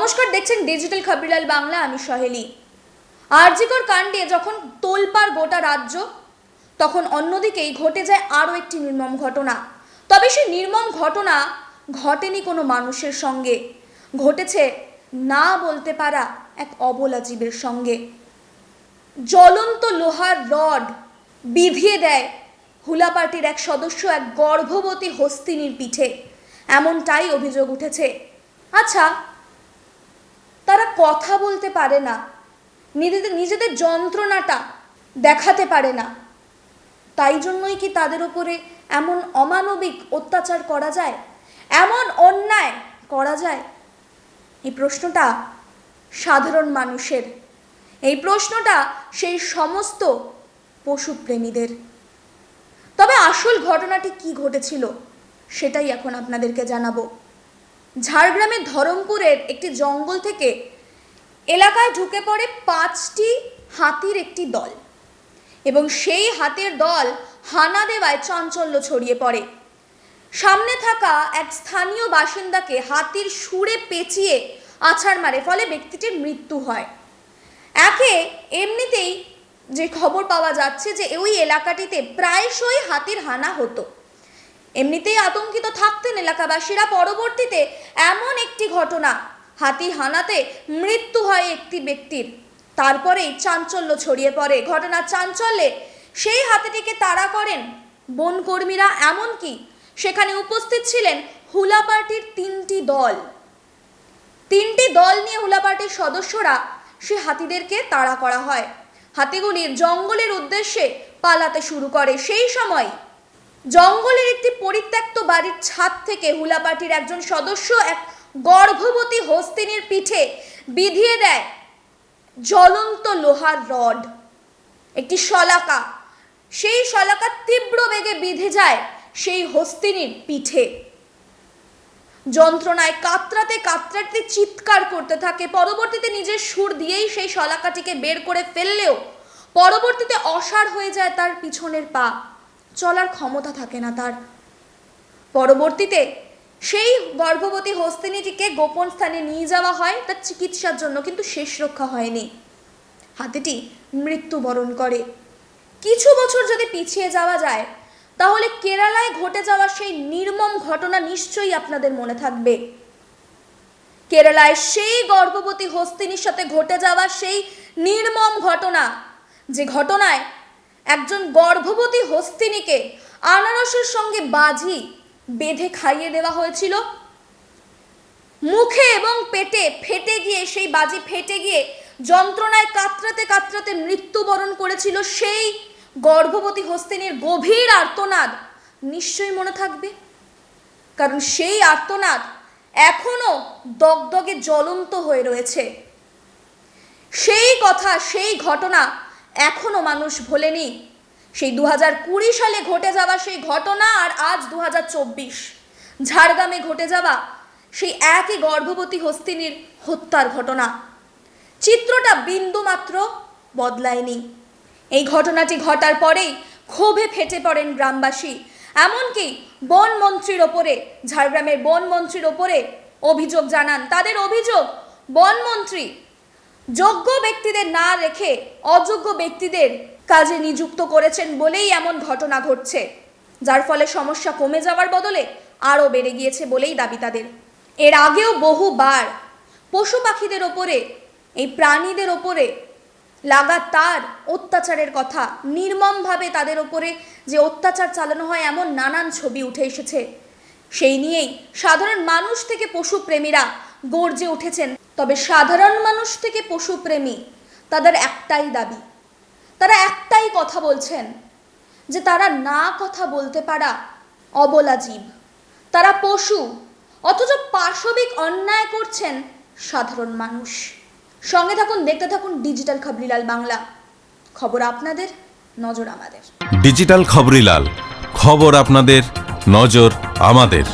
নমস্কার, দেখছেন ডিজিটাল খবরিলাল বাংলা, আমি সহেলি। আরজিকর কাণ্ডে যখন তোলপাড় গোটা রাজ্য, তখন অন্যদিকেই ঘটে যায় আরও একটি নির্মম ঘটনা। তবে সেই নির্মম ঘটনা ঘটেনি কোনো মানুষের সঙ্গে। ঘটেছে না বলতে পারা এক অবলা জীবের সঙ্গে। জ্বলন্ত লোহার রড বিধিয়ে দেয় হুলা পার্টির এক সদস্য এক গর্ভবতী হস্তিনীর পিঠে। এমনটাই অভিযোগ উঠেছে। আচ্ছা তারা কথা বলতে পারে না। নিজেদের নিজেদের যন্ত্রণাটা দেখাতে পারে না। তাই জন্যই কি তাদের উপরে এমন অমানবিক অত্যাচার করা যায়? এমন অন্যায় করা যায়? এই প্রশ্নটা সাধারণ মানুষের। এই প্রশ্নটা সেই সমস্ত পশুপ্রেমীদের। তবে আসল ঘটনাটি কি ঘটেছিল, সেটাই এখন আপনাদেরকে জানাব। ঝাড়গ্রামের ধরমপুরের একটি জঙ্গল থেকে এলাকায় ঢুকে পড়ে পাঁচটি হাতির একটি দল এবং সেই হাতের দল হানা দেওয়ায় চাঞ্চল্য ছড়িয়ে পড়ে। সামনে থাকা এক স্থানীয় বাসিন্দাকে হাতির সুরে পেঁচিয়ে আছাড় মারে, ফলে ব্যক্তিটির মৃত্যু হয়। একে এমনিতেই যে খবর পাওয়া যাচ্ছে যে ওই এলাকাটিতে প্রায়শই হাতির হানা হতো। এমনিতেই আতঙ্কিত থাকতেন এলাকাবাসীরা। পরবর্তীতে এমন একটি ঘটনা হাতি হানাতে মৃত্যু হয় একটি ব্যক্তির। তারপরেই চাঞ্চল্য ছড়িয়ে পড়ে। ঘটনার চাঞ্চল্যে সেই হাতিটিকে তাড়া করেন বনকর্মীরা এমনকি সেখানে উপস্থিত ছিলেন হুলা পার্টির তিনটি দল। তিনটি দল নিয়ে হুলা পার্টির সদস্যরা সে হাতিদেরকে তাড়া করা হয়। হাতিগুলি জঙ্গলের উদ্দেশ্যে পালাতে শুরু করে। সেই সময় জঙ্গলের একটি পরিত্যক্ত বাড়ির ছাদ থেকে হুলা পার্টির একজন সদস্য এক গর্ভবতী হস্তিনীর পিঠে বিধিয়ে দেয় জ্বলন্ত লোহার রড। একটি শলাকা। সেই শলাকা তীব্র বেগে বিঁধে যায় সেই হস্তিনীর পিঠে। যন্ত্রণায় কাতরাতে কাতরাতে চিৎকার করতে থাকে। পরবর্তীতে নিজের সুর দিয়েই সেই শলাকাটিকে বের করে ফেললেও পরবর্তীতে অসাড় হয়ে যায় তার পিছনের পা। চলার ক্ষমতা থাকে না তার। পরবর্তীতে সেই গর্ভবতী হস্তিনীটিকে গোপন স্থানে নিয়ে যাওয়া হয়, তার চিকিৎসার জন্য, কিন্তু শেষ রক্ষা হয়নি। হাতিটি মৃত্যুবরণ করে। কিছু বছর যদি পিছিয়ে যাওয়া যায়, তাহলে কেরালায় ঘটে যাওয়া সেই নির্মম ঘটনা নিশ্চয়ই আপনাদের মনে থাকবে। কেরালায় সেই গর্ভবতী হস্তিনীর সাথে ঘটে যাওয়া সেই নির্মম ঘটনা, যে ঘটনায় একজন গর্ভবতী হস্তিনীকে আনারসের সঙ্গে বাজি বেঁধে খাইয়ে দেওয়া হয়েছিল। মুখে এবং পেটে ফেটে গিয়ে, সেই বাজি ফেটে গিয়ে যন্ত্রণায় কাতরাতে কাতরাতে মৃত্যুবরণ করেছিল সেই গর্ভবতী হস্তিনীর গভীর আর্তনাদ। নিশ্চয়ই মনে থাকবে। কারণ সেই আর্তনাদ এখনও দগদগে জ্বলন্ত হয়ে রয়েছে। সেই কথা, সেই ঘটনা এখনও মানুষ ভোলেনি। সেই দু হাজার কুড়ি সালে ঘটে যাওয়া সেই ঘটনা আর আজ দু হাজার চব্বিশ। ঝাড়গ্রামে ঘটে যাওয়া সেই একই গর্ভবতী হস্তিনীর হত্যার ঘটনা। চিত্রটা বিন্দু মাত্র বদলায়নি। এই ঘটনাটি ঘটার পরেই ক্ষোভে ফেটে পড়েন গ্রামবাসী। এমনকি বন মন্ত্রীর ওপরে, ঝাড়গ্রামের বন মন্ত্রীর ওপরে অভিযোগ জানান। তাদের অভিযোগ বনমন্ত্রী যোগ্য ব্যক্তিদের না রেখে অযোগ্য ব্যক্তিদের কাজে নিযুক্ত করেছেন বলেই এমন ঘটনা ঘটছে। যার ফলে সমস্যা কমে যাওয়ার বদলে আরও বেড়ে গিয়েছে বলেই দাবি তাদের। এর আগেও বহুবার পশু পাখিদের ওপরে, এই প্রাণীদের ওপরে লাগাতার অত্যাচারের কথা, নির্মমভাবে তাদের ওপরে যে অত্যাচার চালানো হয় এমন নানান ছবি উঠে এসেছে। সেই নিয়েই সাধারণ মানুষ থেকে পশুপ্রেমীরা গর্জে উঠেছেন। তবে সাধারণ মানুষ থেকে পশুপ্রেমী তাদের একটাই দাবি। তারা একটাই কথা বলছেন যে তারা না কথা বলতে পারা অবলা জীব। তারা পশু, অথচ পাশবিক অন্যায় করছেন সাধারণ মানুষ। সঙ্গে থাকুন, দেখতে থাকুন ডিজিটাল খবরিলাল বাংলা। খবর আপনাদের, নজর আমাদের। ডিজিটাল খবরিলাল খবর আপনাদের, নজর আমাদের।